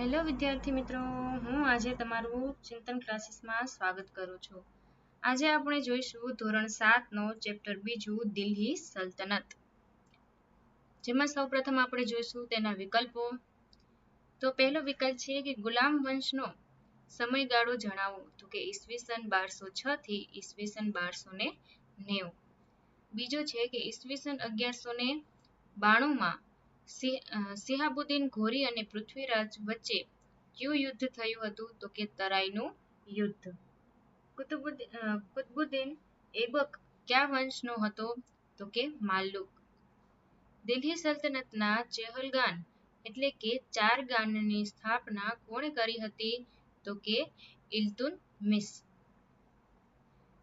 Hello વિદ્યાર્થી મિત્રો, હું આજે તમારું ચિંતન ક્લાસીસમાં સ્વાગત કરું છું. આજે આપણે જોઈશું ધોરણ સાતનો ચેપ્ટર બીજું દિલ્હી સલ્તનત. જેમાં સૌપ્રથમ આપણે જોઈશું તેના વિકલ્પો. તો પહેલો વિકલ્પ છે કે ગુલામ વંશનો સમયગાળો જણાવો. તો કે ઈસવીસન બારસો છ થી ઈસવીસન બારસો ને નેવું. બીજો છે કે ઈસવીસન અગિયારસો ને બાણુંમાં સિહાબુદ્દીન ઘોરી અને પૃથ્વીરાજ વચ્ચે કયું યુદ્ધ થયું હતું? તો કે તરાઈનું યુદ્ધ. કુતુબુદ્દીન એબક ક્યાં વંશનો હતો? તો કે માલુક દિલ્હી સલ્તનતના ચેહલગાન એટલે કે ચાર ગાનની સ્થાપના કોણે કરી હતી? તો કે ઇલ્તુનમિસ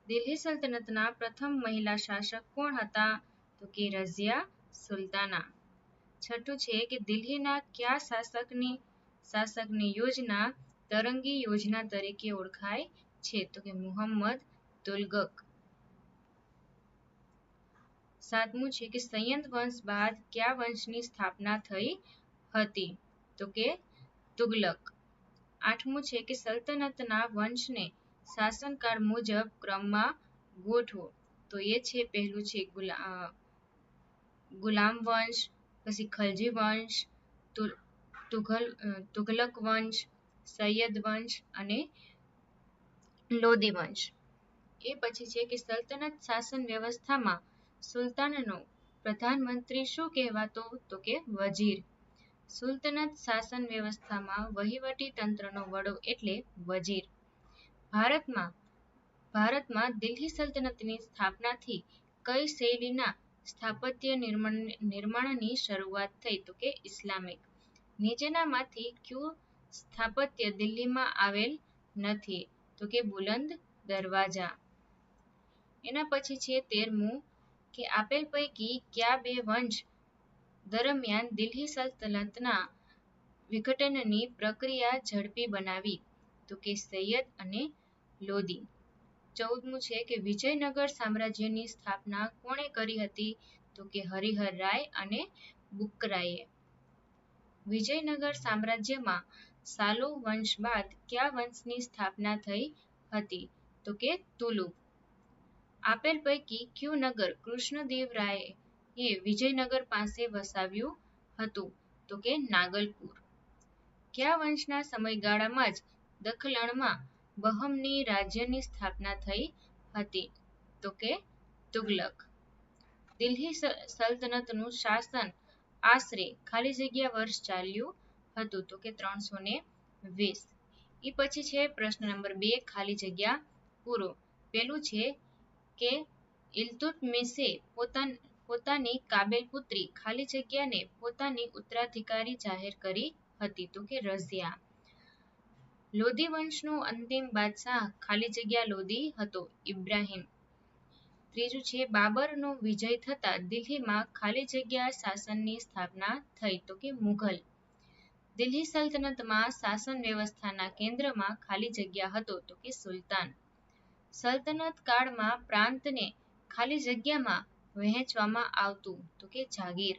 દિલ્હી સલ્તનતના પ્રથમ મહિલા શાસક કોણ હતા? તો કે રઝિયા સુલતાના. છઠ્ઠું છે કે દિલ્હીના કયા શાસકની શાસકની યોજના તરંગી યોજના તરીકે ઓળખાય છે? તો કે મોહમ્મદ તુલગક. સાતમું છે કે સંયંત વંશ બાદ કયા વંશની સ્થાપના થઈ હતી? તો કે તુગલક. આઠમું છે કે સલ્તનતના વંશને શાસનકાળ મુજબ ક્રમમાં ગોઠવો. તો એ છે પહેલું છે ગુલામ વંશ પછી ખલજી વંશ તુઘલ તુઘલક વંશ સૈયદ વંશ અને લોદી વંશ એ પછી છે કે સલ્તનત શાસન વ્યવસ્થામાં સુલતાનનો પ્રધાનમંત્રી શું કહેવાતો? તો કે વજીર. સુલતનત શાસન વ્યવસ્થામાં વહીવટી તંત્રનો વડો એટલે વજીર. ભારતમાં ભારતમાં દિલ્હી સલ્તનતની સ્થાપનાથી કઈ શૈલીના સ્થાપત્ય નિર્માણ, નિર્માણની શરૂઆત થઈ તો કે ઇસ્લામિક. નીચેનામાંથી કયું સ્થાપત્ય દિલ્હીમાં આવેલ નથી તો કે બુલંદ દરવાજા. એના પછી છે તેરમું કે આપેલ પૈકી કયા બે વંશ દરમિયાન દિલ્હી સલ્તનતના વિઘટનની પ્રક્રિયા ઝડપી બનાવી તો કે સૈયદ અને લોદી. ચૌદમું છે કે વિજયનગર સામ્રાજ્યની સ્થાપના કોણે કરી હતી? તો કે હરિહર રાય અને બુક્કરાયે વિજયનગર સામ્રાજ્યમાં સાલો વંશ બાદ કયા વંશની સ્થાપના થઈ હતી? તો કે તુલુ. આપેલ પૈકી કયું નગર કૃષ્ણદેવ રાય એ વિજયનગર પાસે વસાવ્યું હતું? તો કે નાગલપુર. કયા વંશના સમયગાળામાં જ દખલણમાં બહમની રાજ્યની સ્થાપના થઈ હતી. તો કે તુગલક. દિલ્હી સલ્તનતનું શાસન આશરે ખાલી જગ્યા વર્ષ ચાલ્યું હતું. તો કે ત્રણસો ને વીસ. એ પછી છે પ્રશ્ન નંબર બે, ખાલી જગ્યા પૂરો. પેલું છે કે ઇલ્તુતમિસે પોતાની પોતાની કાબેલ પુત્રી ખાલી જગ્યાને પોતાની ઉત્તરાધિકારી જાહેર કરી હતી. તો કે રઝિયા લોધી વંશનો અંતિમ બાદશાહ ખાલી જગ્યા લોધી હતો, ઇબ્રાહિમ. ત્રીજું છે, બાબરનો વિજય થતા દિલ્હીમાં ખાલી જગ્યા શાસનની સ્થાપના થઈ તો કે મુઘલ. દિલ્હી સલ્તનતમાં શાસન વ્યવસ્થાના કેન્દ્રમાં ખાલી જગ્યા હતો તો કે સુલતાન. સલ્તનત કાળમાં પ્રાંતને ખાલી જગ્યામાં વહેંચવામાં આવતું તો કે જાગીર.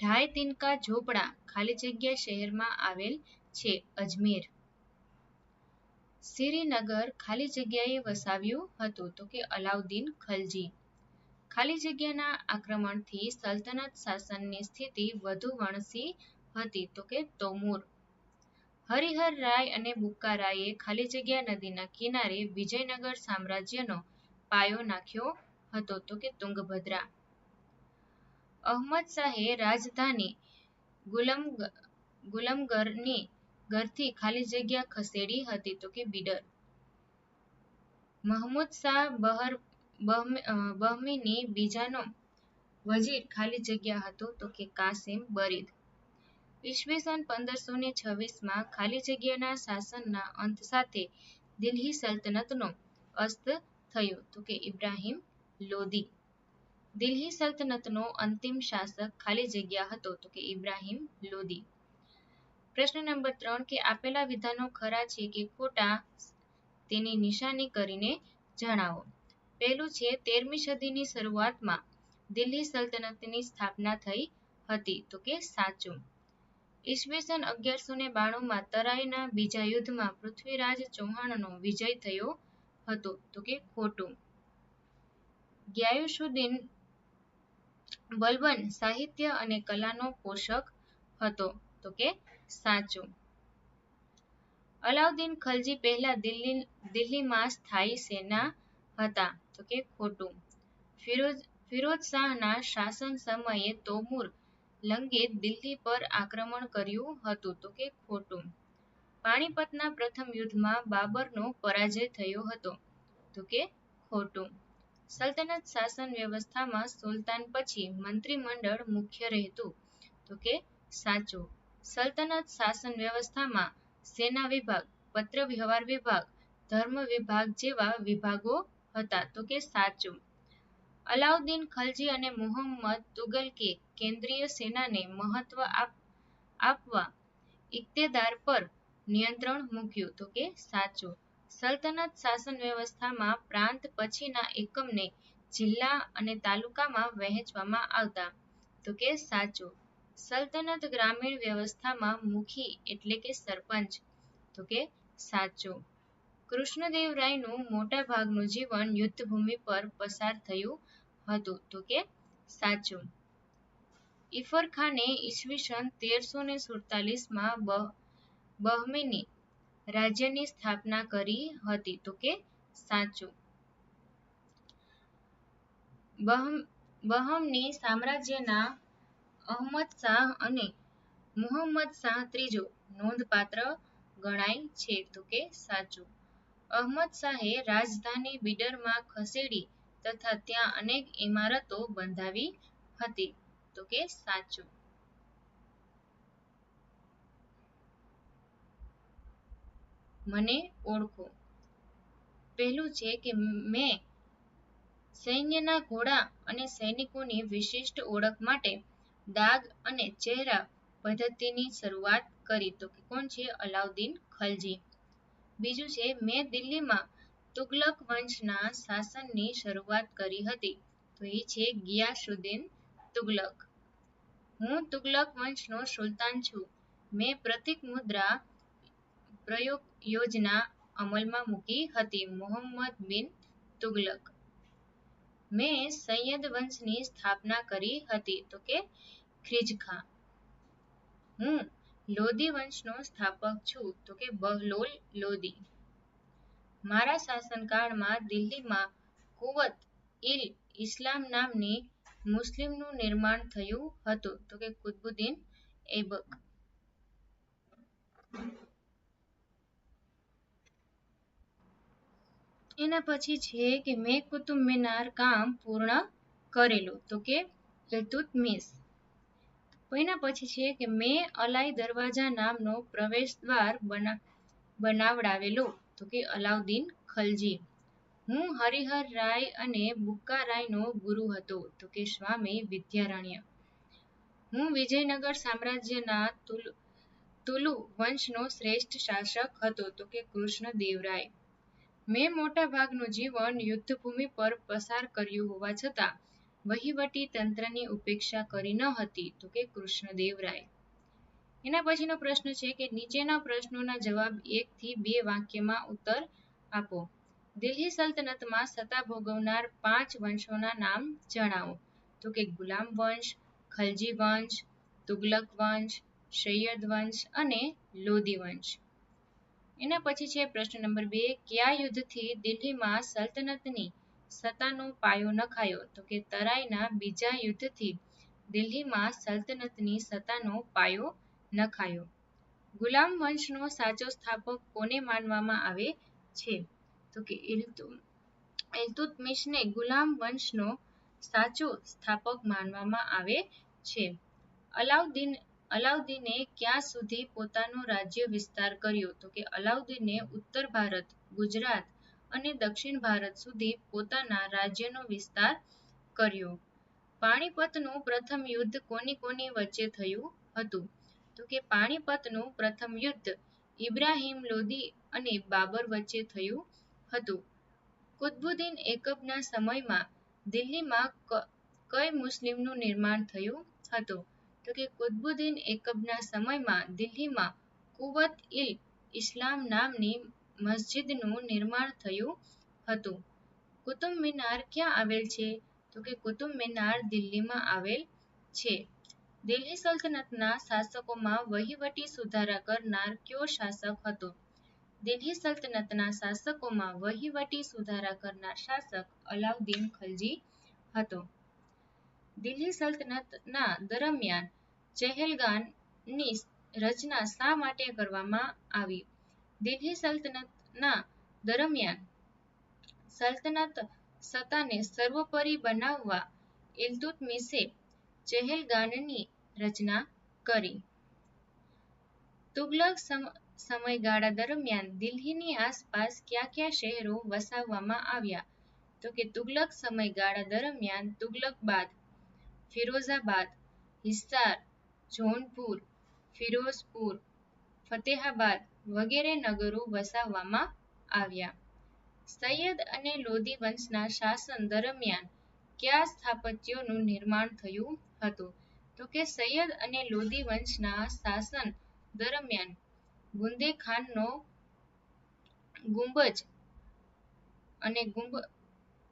ઢાય તિનકા ઝોપડા ખાલી જગ્યા શહેરમાં આવેલ છે અજમેર. શ્રીનગર ખાલી જગ્યાએ વસાવ્યું હતું તો કે અલાઉદ્દીન ખલજી. ખાલી જગ્યાના આક્રમણથી સલ્તનત શાસનની સ્થિતિ વધુ વણસી હતી તો કે તોમુર. હરિહર રાય અને બુક્કારાયે ખાલી જગ્યા નદીના કિનારે વિજયનગર સામ્રાજ્યનો પાયો નાખ્યો હતો તો કે તુંગભદ્રા. અહમદ શાહે રાજધાની ગુલમ ગુલમગરની ઘરથી ખાલી જગ્યા ખસેડી હતી તો કે બિડર. મહમૂદ શાહ બહર બહમીની બીજાનો વજીર ખાલી જગ્યા હતો તો કે કાસિમ બરીદ. ઈસવીસન પંદરસો ને છવ્વીસમાં ખાલી જગ્યાના શાસનના અંત સાથે દિલ્હી સલ્તનતનો અસ્ત થયો તો કે ઇબ્રાહિમ લોદી. દિલ્હી સલ્તનતનો અંતિમ શાસક ખાલી જગ્યા હતો તો કે ઇબ્રાહિમ લોદી. પ્રશ્ન નંબર ત્રણ કે આપેલા વિધાનો ખરા છે કે ખોટા, તેની નિશાની કરીને જણાવો. પહેલું છે, તેરમી સદીની શરૂઆતમાં દિલ્હી સલ્તનતની સ્થાપના થઈ હતી. તો કે સાચું. ઈસવીસન અગિયારસો ને બાણુંમાં તરાઈના બીજા યુદ્ધમાં પૃથ્વીરાજ ચૌહાણનો વિજય થયો હતો. તો કે ખોટું. ગ્યાયુશુદ્દીન બલબન સાહિત્ય અને કલાનો પોષક હતો. તો કે સાચું. અલાઉદ્દીન ખલજી પહેલા દિલ્હી, દિલ્હીમાં સ્થાયી સેના હતા, તો કે ખોટું. ફિરોજ ફિરોજ શાહના શાસન સમયે તોમુર લંગે દિલ્હી પર આક્રમણ કર્યું હતું, તો કે ખોટું. પાણીપતના પ્રથમ યુદ્ધમાં બાબરનો પરાજય થયો હતો, તો કે ખોટું. સલ્તનત શાસન વ્યવસ્થામાં સુલતાન પછી મંત્રીમંડળ મુખ્ય રહેતું, તો કે સાચું. સલ્તનત શાસન વ્યવસ્થામાં સેના વિભાગ, પત્ર વ્યવહાર વિભાગ, ધર્મ વિભાગ જેવા વિભાગો હતા. તો કે સાચું. અલાઉદ્દીન ખલજી અને મોહમ્મદ તુગલકે કેન્દ્રીય સેનાને મહત્વ આપવા ઇક્તેદાર પર નિયંત્રણ મૂક્યું. તો કે સાચું. સલ્તનત શાસન વ્યવસ્થામાં પ્રાંત પછીના એકમને જિલ્લા અને તાલુકામાં વહેંચવામાં આવતા. તો કે સાચું. સલ્તનત ગ્રામીણ વ્યવસ્થામાં મુખી એટલે કે સરપંચ, તો કે સાચું. કૃષ્ણદેવરાયનું મોટા ભાગનું જીવન યુદ્ધભૂમિ પર પસાર થયું હતું, તો કે સાચું. ઇફર ખાને ઈસવીસન તેરસો ને સુડતાલીસમાં બહમેની રાજ્યની સ્થાપના કરી હતી, તો કે સાચું. બહમ, બહમની સામ્રાજ્યના અહમદ શાહ અને મોહમ્મદ શાહ ત્રીજો નોંધપાત્ર ગણાય છે તો કે સાચું. અહમદ શાહે રાજધાની બિડરમાં ખસેડી તથા ત્યાં અનેક ઇમારતો બંધાવી હતી તો કે સાચું. મને ઓળખો. પહેલું છે કે મેં સૈન્યના ઘોડા અને સૈનિકોની વિશિષ્ટ ઓળખ માટે દાગ અને ચહેરા પદ્ધતિની શરૂઆત કરી તો કોણ છે? અલાઉદ્દીન ખલજી. બીજું છે, મેં દિલ્હીમાં તુગલક વંશના શાસનની શરૂઆત કરી હતી. તો એ છે ગિયાસુદ્દીન તુગલક. હું તુગલક વંશનો સુલતાન છું. મેં પ્રતિક મુદ્રા પ્રયોગ યોજના અમલમાં મૂકી હતી, મોહમ્મદ બિન તુગલક. મેં સૈયદ વંશની સ્થાપના કરી હતી. તો કે ખ્રિજખા. હું લોધી વંશનો સ્થાપક છું. તો કે બહલોલ લોધી મારા શાસનકાળમાં દિલ્હીમાં કુવત ઇલ ઇસ્લામ નામની મુસ્લિમનું નિર્માણ થયું હતું. તો કે કુતબુદ્દીન ઐબક એના પછી છે કે મેં કુતુબ મિનાર કામ પૂર્ણ કરેલું. તો કે મિસ. એના પછી છે કે મેં અલાઈ દરવાજા નામનો પ્રવેશ દ્વાર બનાવડાવેલો. તો કે અલાઉદ્દીન ખલજી. હું હરિહર રાય અને બુક્કા રાયનો ગુરુ હતો. તો કે સ્વામી વિદ્યારણ્ય. હું વિજયનગર સામ્રાજ્યના તુલુ વંશનો શ્રેષ્ઠ શાસક હતો. તો કે કૃષ્ણદેવરાય મેં મોટા ભાગનું જીવન યુદ્ધભૂમિ પર પસાર કર્યું હોવા છતાં, વહીવટી તંત્રની ઉપેક્ષા કરી ન હતી તો કે કૃષ્ણદેવરાય એના પછીનો પ્રશ્ન છે કે નીચેના પ્રશ્નોના જવાબ એક થી બે વાક્યમાં ઉત્તર આપો. દિલ્હી સલ્તનતમાં સત્તા ભોગવનાર પાંચ વંશોના નામ જણાવો. તો કે ગુલામ વંશ, ખલજી વંશ, તુગલક વંશ, સૈયદ વંશ અને લોધી વંશ. એના પછી છે પ્રશ્ન નંબર બે, કયા યુદ્ધથી દિલ્હીમાં સલ્તનતની સત્તાનો પાયો નખાયો? તો કે તરાઈના બીજા યુદ્ધથી દિલ્હીમાં સલ્તનતની સત્તાનો પાયો નખાયો. ગુલામ વંશનો સાચો સ્થાપક કોને માનવામાં આવે છે? તો કે ઇલ્તુત્મિશને ગુલામ વંશનો સાચો સ્થાપક માનવામાં આવે છે. અલાઉદ્દીન અલાઉદ્દીને ક્યાં સુધી પોતાનો રાજ્ય વિસ્તાર કર્યો તો કે અલાઉદ્દીને ઉત્તર ભારત, ગુજરાત અને દક્ષિણ ભારત સુધી પોતાના રાજ્યનો વિસ્તાર કર્યો. પાણીપતનું પ્રથમ યુદ્ધ કોની કોની વચ્ચે થયું હતું? તો કે પાણીપતનું પ્રથમ યુદ્ધ ઇબ્રાહિમ લોદી અને બાબર વચ્ચે થયું હતું. કુતબુદ્દીન એકબના સમયમાં દિલ્હીમાં કઈ મુસ્લિમનું નિર્માણ થયું હતું? તો કે કુતબુદ્દીન એકબના સમયમાં દિલ્હીમાં કુવત ઇ ઇસ્લામ નામની મસ્જિદનું નિર્માણ થયું હતું. કુતુબ મિનાર ક્યાં આવેલ છે? તો કે કુતુબ મિનાર દિલ્હીમાં આવેલ છે. દિલ્હી સલ્તનતના શાસકોમાં વહીવટી સુધારા કરનાર કયો શાસક હતો? દિલ્હી સલ્તનતના શાસકોમાં વહીવટી સુધારા કરનાર શાસક અલાઉદ્દીન ખલજી હતો. દિલ્હી સલ્તનતના દરમિયાન ચહેલગાનની રચના શા માટે કરવામાં આવી? દિલ્હી સલ્તનતના દરમિયાન સલ્તનત સત્તાને સર્વોપરી બનાવવા ઇલ્તુત્મિશે ચહેલગાનની રચના કરી. તુગલક સમયગાળા દરમિયાન દિલ્હીની આસપાસ કયા કયા શહેરો વસાવવામાં આવ્યા? તો કે તુગલક સમયગાળા દરમિયાન તુગલકબાદ ફિરોઝાબાદ, હિસાર, જૌનપુર, ફિરોઝપુર, ફતેહાબાદ વગેરે નગરો વસાવવામાં આવ્યા. સૈયદ અને લોદી વંશના શાસન દરમિયાન કયા સ્થાપત્યોનું નિર્માણ થયું હતું? તો કે સૈયદ અને લોદી વંશના શાસન દરમિયાન બુંદેખાનનો ગુંબજ અને ગુંબ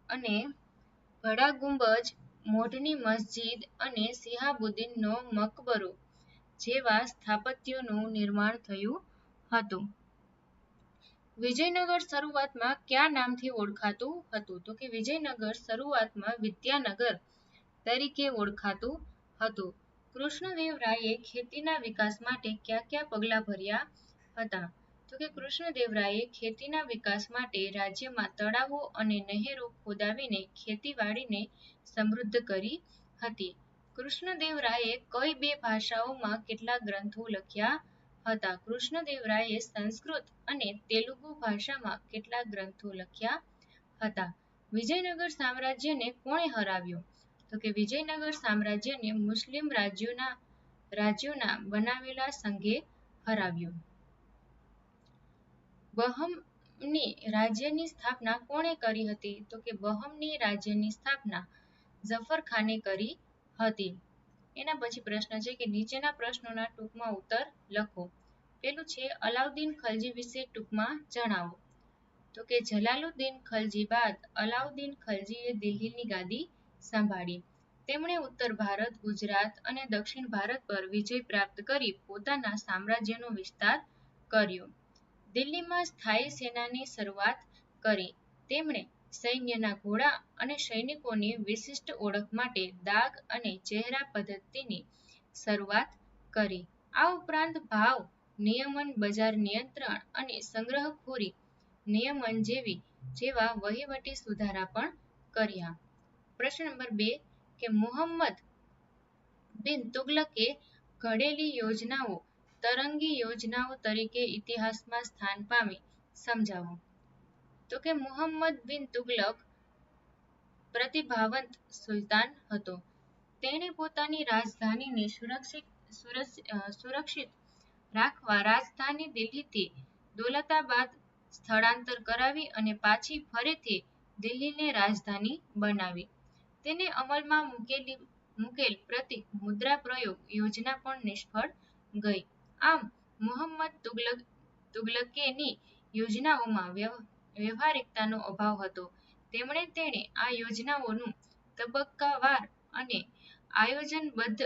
અને ભડા ગુંબજ મોઢની મસ્જિદ અને સિહાબુદ્દીનનો મકબરો જેવા સ્થાપત્યોનું નિર્માણ થયું હતું. વિજયનગર શરૂઆતમાં કયા નામથી ઓળખાતું હતું? તો કે વિજયનગર શરૂઆતમાં વિદ્યાનગર તરીકે ઓળખાતું હતું. કૃષ્ણદેવરાયે ખેતીના વિકાસ માટે કયા કયા પગલાં ભર્યા હતા? તો કે કૃષ્ણદેવરાયે ખેતીના વિકાસ માટે રાજ્યમાં તળાવો અને નહેરો ખોદાવીને ખેતીવાડીને સમૃદ્ધ કરી હતી. કૃષ્ણદેવરાયે કઈ બે ભાષાઓમાં કેટલા ગ્રંથો લખ્યા હતા? કૃષ્ણદેવરાયે સંસ્કૃત અને તેલુગુ ભાષામાં કેટલા ગ્રંથો લખ્યા હતા? વિજયનગર સામ્રાજ્યને કોણે હરાવ્યું? તો કે વિજયનગર સામ્રાજ્યને મુસ્લિમ રાજ્યોના રાજ્યોના બનાવેલા સંઘે હરાવ્યું. બહમની રાજ્યની સ્થાપના કોણે કરી હતી? તો કે બહમની રાજ્યની સ્થાપના જફરખાને કરી હતી. એના પછી પ્રશ્ન છે કે નીચેના પ્રશ્નોના ટૂંકમાં ઉત્તર લખો. પેલું છે, અલાઉદ્દીન ખલજી વિશે ટૂંકમાં જણાવો. તો કે જલાલુદ્દીન ખલજી બાદ અલાઉદ્દીન ખલજીએ દિલ્હીની ગાદી સંભાળી. તેમણે ઉત્તર ભારત, ગુજરાત અને દક્ષિણ ભારત પર વિજય પ્રાપ્ત કરી પોતાના સામ્રાજ્યનો વિસ્તાર કર્યો. દિલ્હીમાં સ્થાયી સેનાની શરૂઆત કરી. તેમણે સૈન્યના ઘોડા અને સૈનિકોની વિશિષ્ટ ઓળખ માટે દાગ અને ચહેરા પદ્ધતિની શરૂઆત કરી. આ ઉપરાંત ભાવ, નિયમન, બજાર નિયંત્રણ અને સંગ્રહખોરી નિયમન જેવી, જેવા વહીવટી સુધારા પણ કર્યા. પ્રશ્ન નંબર બે, કે મોહમ્મદ બિન તુગલકે ઘડેલી યોજનાઓ તરંગી યોજનાઓ તરીકે ઇતિહાસમાં સ્થાન પામી, સમજાવો. તો કે મુહમ્મદ બિન તુગલક પ્રતિભાવંત સુલતાન હતો. તેણે પોતાની રાજધાનીને સુરક્ષિત સુરક્ષિત રાખવા રાજધાની દિલ્હીથી દોલતાબાદ સ્થળાંતર કરાવી અને પાછી ફરીથી દિલ્હીને રાજધાની બનાવી. તેને અમલમાં મૂકેલી, મૂકેલ પ્રતિક મુદ્રા પ્રયોગ યોજના પણ નિષ્ફળ ગઈ. આમ, મોહમ્મદ તુગલક, તુગલકેની યોજનાઓમાં વ્યવહારિકતાનો અભાવ હતો. તેમણે તેણે આ યોજનાઓનું તબક્કાવાર અને આયોજનબદ્ધ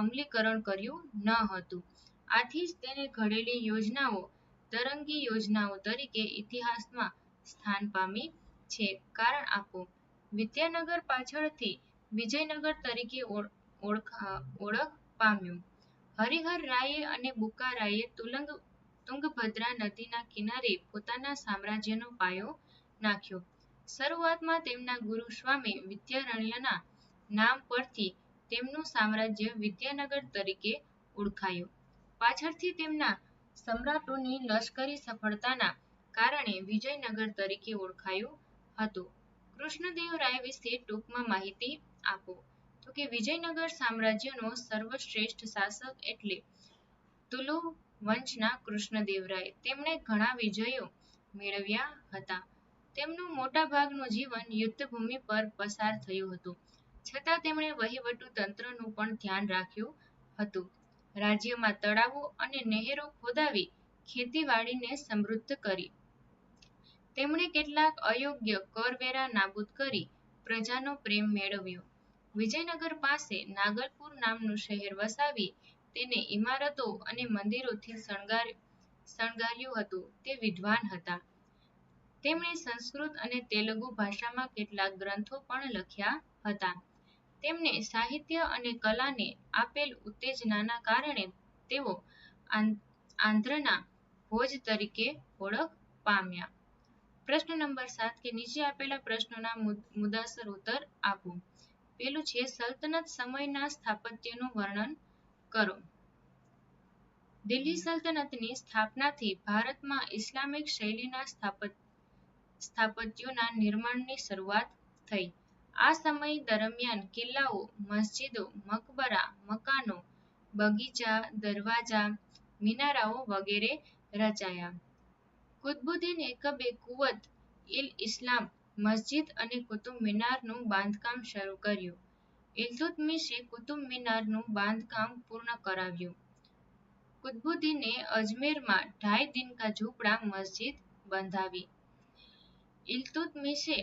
અમલીકરણ કર્યું ન હતું. આથી જ તેને ઘડેલી યોજનાઓ, તરંગી યોજનાઓ તરીકે ઇતિહાસમાં સ્થાન પામી છે. કારણ આપો, વિદ્યાનગર પાછળથી વિજયનગર તરીકે ઓળખ પામ્યું. હરિહર રાયે અને બુક્કારાયે તુલંગ તુંગભદ્રા નદીના કિનારે પોતાના સામ્રાજ્યનો પાયો નાખ્યો. શરૂઆતમાં તેમના ગુરુ સ્વામી વિદ્યારણ્યના નામ પરથી તેમનું સામ્રાજ્ય વિદ્યાનગર તરીકે ઓળખાયું. પાછળથી તેમના સમ્રાટોની લશ્કરી સફળતાના કારણે વિજયનગર તરીકે ઓળખાયું હતું. કૃષ્ણદેવરાય વિશે ટૂંકમાં માહિતી આપો. તો કે વિજયનગર સામ્રાજ્યનો સર્વશ્રેષ્ઠ શાસક એટલે તુલુ વંશના કૃષ્ણદેવરાય. તેમણે ઘણા વિજયો મેળવ્યા હતા. તેમનું મોટાભાગનું જીવન યુદ્ધભૂમિ પર પસાર થયું હતું. છતાં તેમણે વહીવટુ તંત્રનું પણ ધ્યાન રાખ્યું હતું. રાજ્યમાં તળાવો અને નહેરો ખોદાવી ખેતીવાડીને સમૃદ્ધ કરી. તેમણે કેટલાક અયોગ્ય કરવેરા નાબૂદ કરી પ્રજાનો પ્રેમ મેળવ્યો. વિજયનગર પાસે નાગલપુર નામનું શહેર વસાવી તેને ઇમારતો અને મંદિરોથી શણગાર, શણગાર્યું હતું. તે વિદ્વાન હતા. તેમણે સંસ્કૃત અને તેલુગુ ભાષામાં કેટલાક ગ્રંથો પણ લખ્યા હતા. તેમને સાહિત્ય અને કલાને આપેલ ઉત્તેજનાના કારણે તેઓ આંધ્રના ભોજ તરીકે ઓળખ પામ્યા. પ્રશ્ન નંબર સાત કે નીચે આપેલા પ્રશ્નોના મુદ્દાસર ઉત્તર આપો. પેલું છે, સલ્તનત સમયના સ્થાપત્યનું વર્ણન કરો. દિલ્હી સલ્તનતની સ્થાપનાથી ભારતમાં ઇસ્લામિક શૈલીના સ્થાપત, સ્થાપત્યોના નિર્માણની શરૂઆત થઈ. આ સમય દરમિયાન કિલ્લાઓ, મસ્જિદો, મકબરા, મકાનો, બગીચા, દરવાજા, મિનારાઓ વગેરે રચાયા. કુતબુદ્દીન એકબે કુવત ઇલ ઇસ્લામ મસ્જિદ અને કુતુબ મિનારનું બાંધકામ શરૂ કર્યું. ઇલ્તુત્મિશે કુતુબ મિનારનું બાંધકામ પૂર્ણ કરાવ્યું. કુતબુદ્દીને અજમેરમાં ઢાઈ દિનકા ઝૂંપડા મસ્જિદ બંધાવી. ઇલ્તુત્મિશે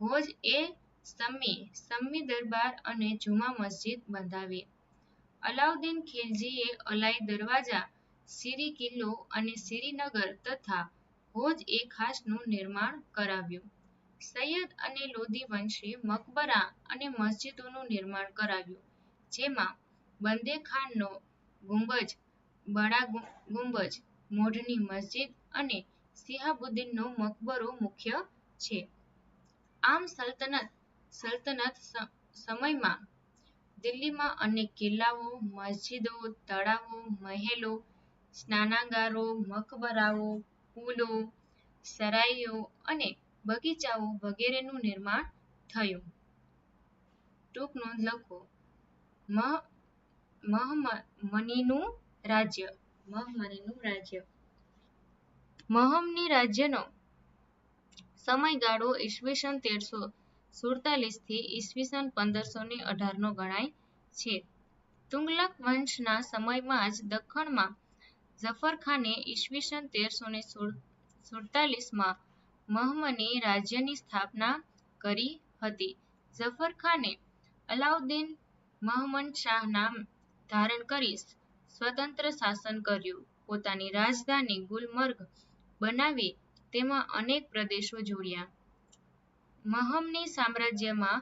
હોજ એ સમ્મી સમ્મી દરબાર અને જુમા મસ્જિદ બંધાવી. અલાઉદ્દીન ખિલજીએ અલાઈ દરવાજા, સિરી કિલ્લો અને સિરીનગર તથા હોજ એ ખાસનું નિર્માણ કરાવ્યું. સૈયદ અને લોધી વંશે મકબરા અને મસ્જિદોનું નિર્માણ કરાવ્યું, જેમાં બંદે ખાનનો ગુંબજ બડા ગુંબજ, મોઢની મસ્જિદ અને સિહાબુદ્દીનનો મકબરો મુખ્ય છે. આમ સલ્તનત સલ્તનત સમયમાં દિલ્હીમાં અનેક કિલ્લાઓ, મસ્જિદો, તળાવો, મહેલો, સ્નાનાગારો, મકબરાઓ, પુલો, સરાઈઓ અને બગીચાઓ વગેરેનું નિર્માણ થયું. ટૂંક નોંધ લખો. મહમનીનું રાજ્ય. મહમનીનું રાજ્ય. મહમની રાજ્યનો સમયગાળો ઈસવીસન તેરસો સુડતાલીસથી ઈસવીસન પંદરસો ને અઢાર નો ગણાય છે. તુગલક વંશના સમયમાં જ દખ્ખણમાં જફરખાને ઈસવીસન તેરસો ને સુડતાલીસમાં મહમની રાજ્યની સ્થાપના કરી હતી. જફરખાને અલાઉદ્દીન મહમદ શાહ નામ ધારણ કરી સ્વતંત્ર શાસન કર્યું. પોતાની રાજધાની ગુલમર્ગ બનાવી તેમાં અનેક પ્રદેશો જોડ્યા. મહમની સામ્રાજ્યમાં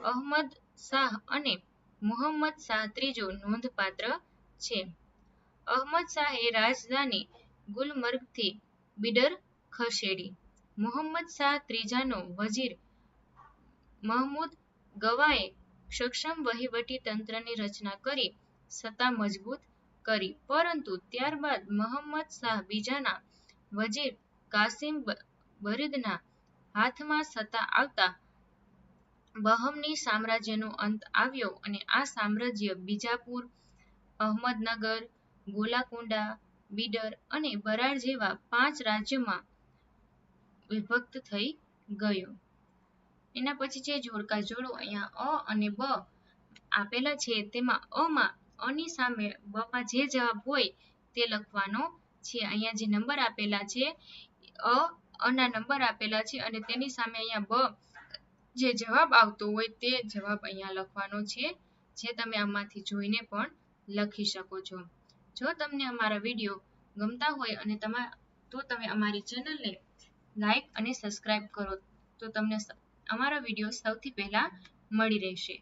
અહમદ શાહ અને મુહમ્મદ શાહ ત્રીજો નોંધપાત્ર છે. અહમદ શાહે રાજધાની ગુલમર્ગથી બિડર ખસેડી. મુહમ્મદ શાહ ત્રીજાનો વજીર મહમૂદ ગવાએ સક્ષમ વહીવટી તંત્રની રચના કરી, સત્તા મજબૂત કરી. પરંતુ ત્યારબાદ મોહમ્મદ શાહ બીજાના વજીર કાસિમ બરીદના હાથમાં સત્તા આવતા બહમની સામ્રાજ્યનો અંત આવ્યો અને આ સામ્રાજ્ય બીજાપુર, અહમદનગર, ગોલાકોંડા, બીડર અને બરાડ જેવા પાંચ રાજ્યોમાં વિભક્ત થઈ ગયો. એના પછી છે જોડકા જોડો અહીંયા અ અને બ આપેલા છે, તેમાં અમાં અની સામે બ માં જે જવાબ હોય તે લખવાનો છે. અહીંયા જે નંબર આપેલા છે, અ અના નંબર આપેલા છે અને તેની સામે અહીંયા બ જે જવાબ આવતો હોય તે જવાબ અહીંયા લખવાનો છે, જે તમે આમાંથી જોઈને પણ લખી શકો છો. જો તમને અમારા વીડિયો ગમતા હોય અને તમા, તો તમે અમારી ચેનલને લાઈક અને સબસ્ક્રાઈબ કરો તો તમને અમારા વીડિયો સૌથી પહેલા મળી રહેશે.